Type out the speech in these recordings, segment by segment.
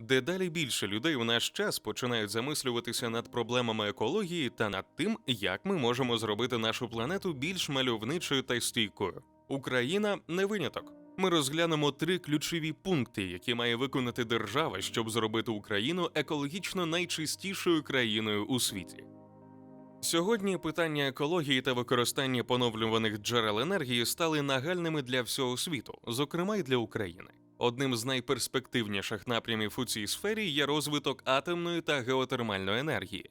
Дедалі більше людей у наш час починають замислюватися над проблемами екології та над тим, як ми можемо зробити нашу планету більш мальовничою та стійкою. Україна не виняток. Ми розглянемо три ключові пункти, які має виконати держава, щоб зробити Україну екологічно найчистішою країною у світі. Сьогодні питання екології та використання поновлюваних джерел енергії стали нагальними для всього світу, зокрема й для України. Одним з найперспективніших напрямів у цій сфері є розвиток атомної та геотермальної енергії.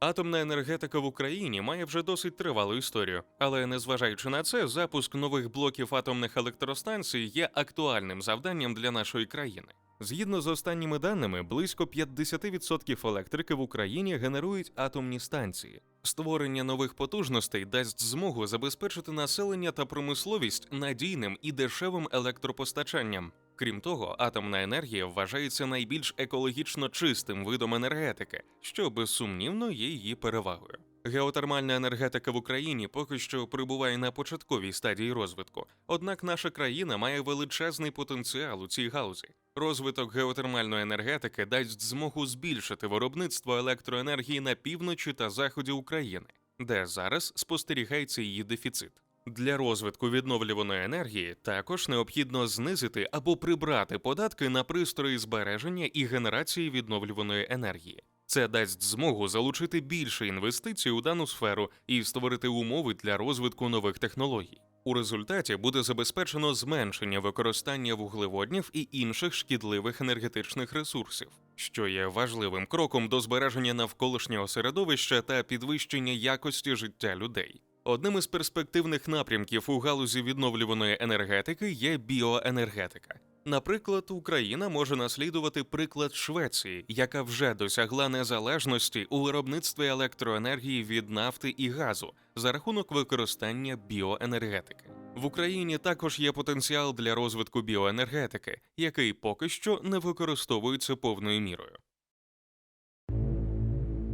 Атомна енергетика в Україні має вже досить тривалу історію, але незважаючи на це, запуск нових блоків атомних електростанцій є актуальним завданням для нашої країни. Згідно з останніми даними, близько 50% електрики в Україні генерують атомні станції. Створення нових потужностей дасть змогу забезпечити населення та промисловість надійним і дешевим електропостачанням. Крім того, атомна енергія вважається найбільш екологічно чистим видом енергетики, що безсумнівно є її перевагою. Геотермальна енергетика в Україні поки що перебуває на початковій стадії розвитку, однак наша країна має величезний потенціал у цій галузі. Розвиток геотермальної енергетики дасть змогу збільшити виробництво електроенергії на півночі та заході України, де зараз спостерігається її дефіцит. Для розвитку відновлюваної енергії також необхідно знизити або прибрати податки на пристрої збереження і генерації відновлюваної енергії. Це дасть змогу залучити більше інвестицій у дану сферу і створити умови для розвитку нових технологій. У результаті буде забезпечено зменшення використання вуглеводнів і інших шкідливих енергетичних ресурсів, що є важливим кроком до збереження навколишнього середовища та підвищення якості життя людей. Одним із перспективних напрямків у галузі відновлюваної енергетики є біоенергетика. Наприклад, Україна може наслідувати приклад Швеції, яка вже досягла незалежності у виробництві електроенергії від нафти і газу за рахунок використання біоенергетики. В Україні також є потенціал для розвитку біоенергетики, який поки що не використовується повною мірою.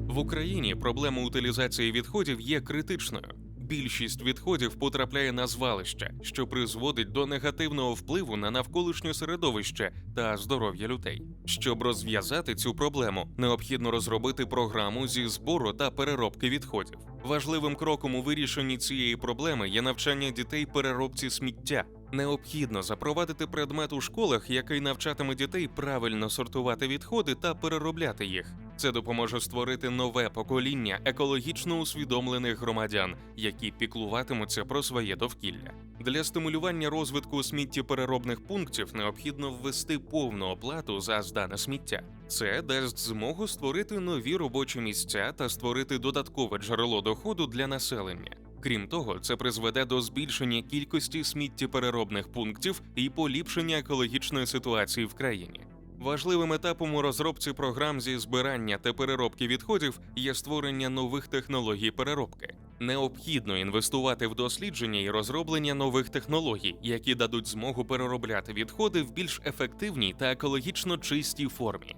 В Україні проблема утилізації відходів є критичною. Більшість відходів потрапляє на звалище, що призводить до негативного впливу на навколишнє середовище та здоров'я людей. Щоб розв'язати цю проблему, необхідно розробити програму зі збору та переробки відходів. Важливим кроком у вирішенні цієї проблеми є навчання дітей переробці сміття. Необхідно запровадити предмет у школах, який навчатиме дітей правильно сортувати відходи та переробляти їх. Це допоможе створити нове покоління екологічно усвідомлених громадян, які піклуватимуться про своє довкілля. Для стимулювання розвитку сміттєпереробних пунктів необхідно ввести повну оплату за здане сміття. Це дасть змогу створити нові робочі місця та створити додаткове джерело доходу для населення. Крім того, це призведе до збільшення кількості сміттєпереробних пунктів і поліпшення екологічної ситуації в країні. Важливим етапом у розробці програм зі збирання та переробки відходів є створення нових технологій переробки. Необхідно інвестувати в дослідження і розроблення нових технологій, які дадуть змогу переробляти відходи в більш ефективній та екологічно чистій формі.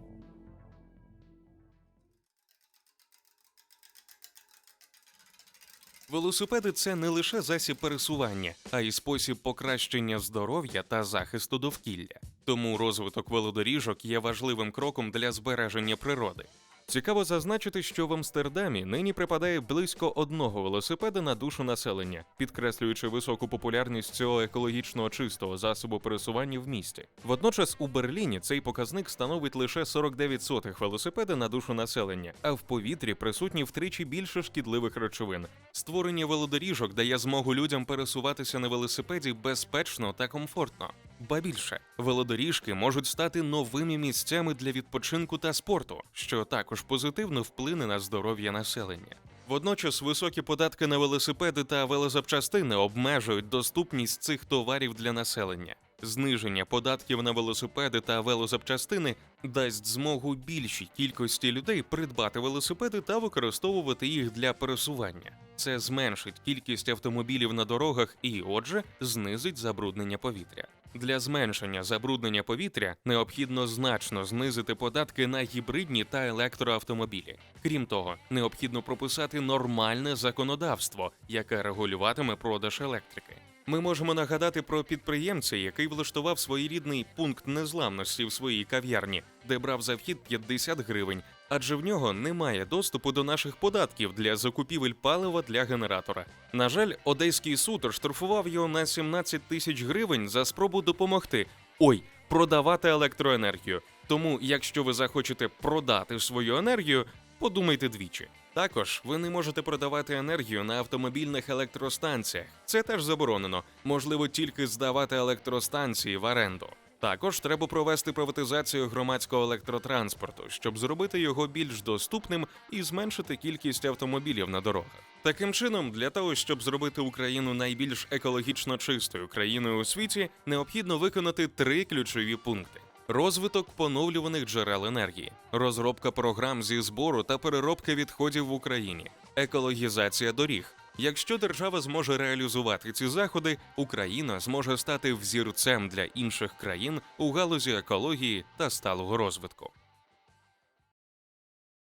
Велосипеди це не лише засіб пересування, а й спосіб покращення здоров'я та захисту довкілля. Тому розвиток велодоріжок є важливим кроком для збереження природи. Цікаво зазначити, що в Амстердамі нині припадає близько одного велосипеда на душу населення, підкреслюючи високу популярність цього екологічно чистого засобу пересування в місті. Водночас у Берліні цей показник становить лише 49 сотих велосипеда на душу населення, а в повітрі присутні втричі більше шкідливих речовин. Створення велодоріжок дає змогу людям пересуватися на велосипеді безпечно та комфортно. Ба більше, велодоріжки можуть стати новими місцями для відпочинку та спорту, що також позитивно вплине на здоров'я населення. Водночас високі податки на велосипеди та велозапчастини обмежують доступність цих товарів для населення. Зниження податків на велосипеди та велозапчастини дасть змогу більшій кількості людей придбати велосипеди та використовувати їх для пересування. Це зменшить кількість автомобілів на дорогах і, отже, знизить забруднення повітря. Для зменшення забруднення повітря необхідно значно знизити податки на гібридні та електроавтомобілі. Крім того, необхідно прописати нормальне законодавство, яке регулюватиме продаж електрики. Ми можемо нагадати про підприємця, який влаштував своєрідний пункт незламності в своїй кав'ярні, де брав за вхід 50 гривень, адже в нього немає доступу до наших податків для закупівель палива для генератора. На жаль, одеський суд оштрафував його на 17 тисяч гривень за спробу допомогти. Ой, продавати електроенергію. Тому, якщо ви захочете продати свою енергію, подумайте двічі. Також ви не можете продавати енергію на автомобільних електростанціях. Це теж заборонено. Можливо, тільки здавати електростанції в оренду. Також треба провести приватизацію громадського електротранспорту, щоб зробити його більш доступним і зменшити кількість автомобілів на дорогах. Таким чином, для того, щоб зробити Україну найбільш екологічно чистою країною у світі, необхідно виконати три ключові пункти: розвиток поновлюваних джерел енергії, розробка програм зі збору та переробки відходів в Україні, екологізація доріг. Якщо держава зможе реалізувати ці заходи, Україна зможе стати взірцем для інших країн у галузі екології та сталого розвитку.